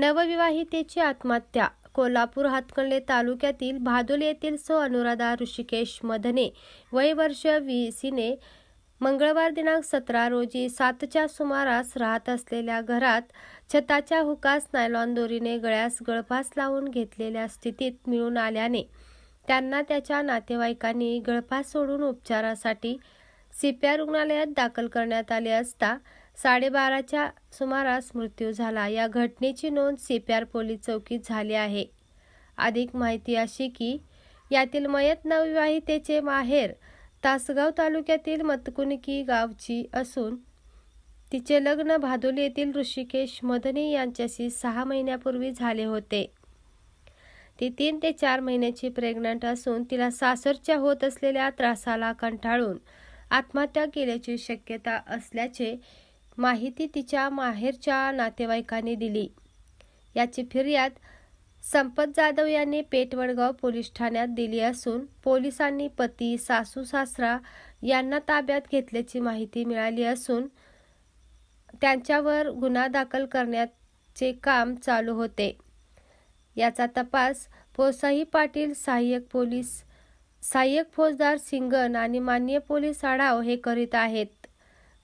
नवविवाहितेची आत्महत्या. कोल्हापूर हातकणले तालुक्यातील भादोली येथील सो अनुराधा ऋषिकेश मधने वय वर्ष वीसीने मंगळवार दिनांक सतरा रोजी सातच्या सुमारास राहत असलेल्या घरात छताच्या हुकास नायलॉन दोरीने गळ्यास गळफास लावून घेतलेल्या स्थितीत मिळून आल्याने त्यांना त्याच्या नातेवाईकांनी गळफास सोडून उपचारासाठी सीपीआर रुग्णालयात दाखल करण्यात आले असता साडेबाराच्या सुमारास मृत्यू झाला. या घटनेची नोंद सीपीआर पोलीस चौकीत झाली आहे. अधिक माहिती अशी की यातील मयत नवविवाहितेचे माहेर तासगाव तालुक्यातील मतकुणकी गावची असून तिचे लग्न भादोली येथील ऋषिकेश मदनी यांच्याशी सहा महिन्यापूर्वी झाले होते. ती तीन ते चार महिन्याची प्रेग्नंट असून तिला सासरच्या होत असलेल्या त्रासाला कंटाळून आत्महत्या केल्याची शक्यता असल्याचे माहिती तिच्या माहेरच्या नातेवाईकांनी दिली. याची फिर्याद संपत जाधव यांनी पेटवडगाव पोलीस ठाण्यात दिली असून पोलिसांनी पती सासू सासरा यांना ताब्यात घेतल्याची माहिती मिळाली असून त्यांच्यावर गुन्हा दाखल करण्याचे काम चालू होते. याचा तपास पोसाई पाटील सहाय्यक पोलीस सहाय्यक फौजदार सिंगन आणि मान्य पोलीस आढाव हे करीत आहेत.